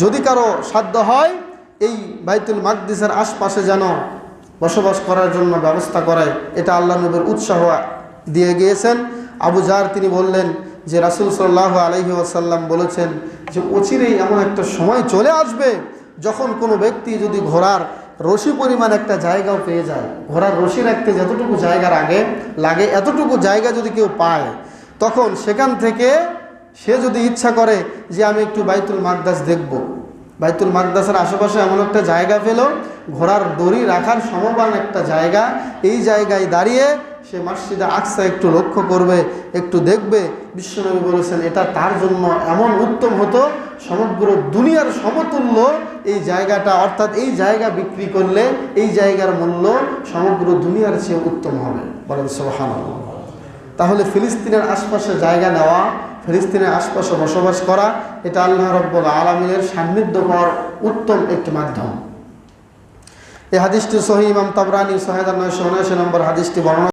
যদি কারও সাধ্য হয়, এই বাইতুল মাকদিসের আশপাশে যেন বসবাস করার জন্য ব্যবস্থা করায় এটা আল্লাহ নবীর উৎসাহ দিয়ে গিয়েছেন। আবু জার তিনি বললেন যে, রাসুল সাল্লাহ আলহি আসাল্লাম বলেছেন যে, অচিরেই এমন একটা সময় চলে আসবে যখন কোনো ব্যক্তি যদি ঘোড়ার রশি পরিমাণ একটা জায়গাও পেয়ে যায়, ঘোড়ার রশি রাখতে যতটুকু জায়গার আগে লাগে, এতটুকু জায়গা যদি কেউ পায়, তখন সেখান থেকে সে যদি ইচ্ছা করে যে আমি একটু বাইতুল মাকদাস দেখব। বাইতুল মাকদাসের আশেপাশে এমন একটা জায়গা পেল, ঘোড়ার দড়ি রাখার সমবান একটা জায়গা। এই জায়গায় দাঁড়িয়ে সে মসজিদে আকসা একটু লক্ষ্য করবে, একটু দেখবে। বিশ্বনবী বলেছেন, এটা তার জন্য এমন উত্তম হতো, সমগ্র দুনিয়ার সমতুল্য এই জায়গাটা। অর্থাৎ এই জায়গা বিক্রি করলে এই জায়গার মূল্য সমগ্র দুনিয়ার চেয়ে উত্তম হবে। বলেন সোহান তাহলে ফিলিস্তিনের আশপাশে জায়গা নেওয়া, ফিলিস্তিনের আশপাশে বসবাস করা, এটা আল্লাহ রব্বুল আলমিনের সান্নিধ্য পাওয়ার উত্তম একটি মাধ্যম। এই হাদিসটি সহি ইমাম তাবরানি সহেদার নয়শো উনআশি নম্বর হাদিসটি বর্ণনা